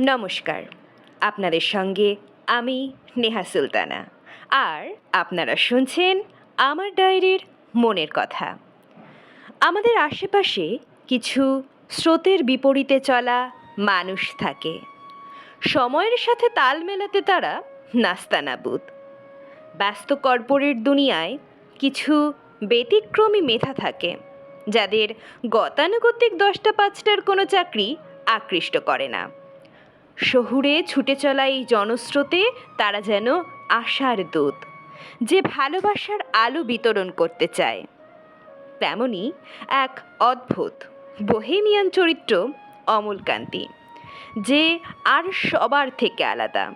নমস্কার। আপনাদের সঙ্গে আমি নেহা সুলতানা। আর আপনারা শুনছেন আমার ডায়েরির মনের কথা। আমাদের আশেপাশে কিছু স্রোতের বিপরীতে চলা মানুষ থাকে। সময়ের সাথে তাল মেলাতে তারা নাস্তানাবুদ। ব্যস্ত কর্পোরেট দুনিয়ায় কিছু ব্যতিক্রমী মেধা থাকে, যাদের গতানুগতিক দশটা পাঁচটার কোনো চাকরি আকৃষ্ট করে না। শহুরে ছুটে চলা এই জনস্রোতে তারা যেন আশার দূত, যে ভালোবাসার আলো বিতরণ করতে চায়। তেমনই এক অদ্ভুত, বহেমিয়ান চরিত্র অমলকান্তি, যে আর সবার থেকে আলাদা।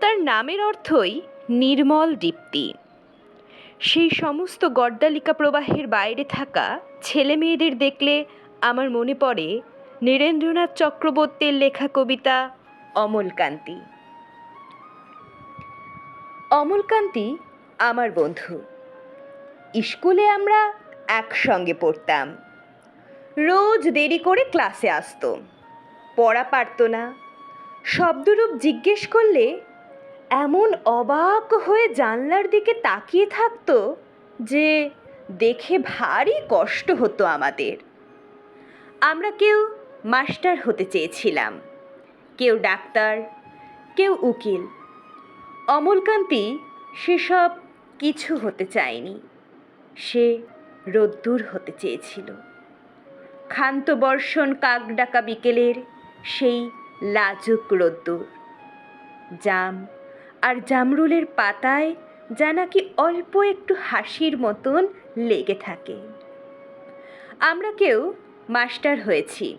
তার নামের অর্থই নির্মল দীপ্তি। সেই সমস্ত গড্ডালিকা প্রবাহের বাইরে থাকা ছেলে মেয়েদের দেখলে আমার মনে পড়ে নীরেন্দ্রনাথ চক্রবর্তীর লেখা কবিতা অমলকান্তি অমলকান্তি আমার বন্ধু, স্কুলে আমরা একসঙ্গে পড়তাম। রোজ দেরি করে ক্লাসে আসতো, পড়া পারতো না। শব্দরূপ জিজ্ঞেস করলে এমন অবাক হয়ে জানলার দিকে তাকিয়ে থাকতো যে দেখে ভারী কষ্ট হতো আমাদের। আমরা কেউ মাস্টার হতে চেয়েছিলাম। কেউ ডাক্তার, কেউ উকিল। অমলকান্তি সেসব কিছু হতে চায়নি। সে রোদ্দুর হতে চেয়েছিল। ক্ষান্ত বর্ষণ কাক ডাকা বিকেলের সেই লাজুক রোদ্দুর। জাম আর জামরুলের পাতায় যা নাকি অল্প একটু হাসির মতন লেগে থাকে। আমরা কেউ মাস্টার হয়েছি।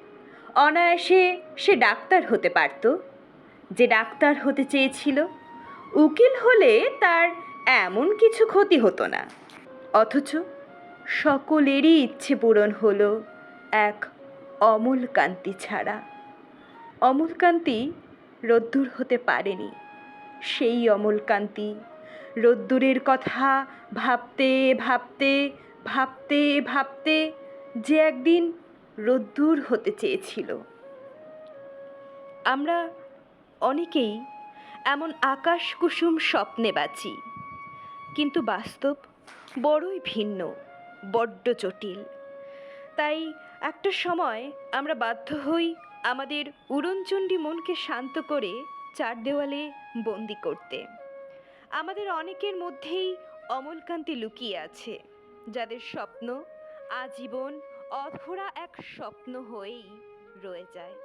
অনায়াসে সে ডাক্তার হতে পারত। যে ডাক্তার হতে চেয়েছিল, উকিল হলে তার এমন কিছু ক্ষতি হতো না। অথচ সকলেরই ইচ্ছে পূরণ হলো এক অমল কান্তি ছাড়া। অমলকান্তি রোদ্দুর হতে পারেনি। সেই অমলকান্তি রোদ্দুরের কথা ভাবতে ভাবতে ভাবতে ভাবতে যে একদিন রোদ্দুর হতে চেয়েছিল। আমরা অনেকেই এমন আকাশ কুসুম স্বপ্নে বাঁচি, কিন্তু বাস্তব বড়ই ভিন্ন, বড্ড জটিল। তাই একটা সময় আমরা বাধ্য হই আমাদের উড়নচণ্ডী মনকে শান্ত করে চার দেওয়ালে বন্দি করতে। আমাদের অনেকের মধ্যেই অমলকান্তি লুকিয়ে আছে, যাদের স্বপ্ন আজীবন অধরা এক স্বপ্ন হয়েই রয়ে যায়।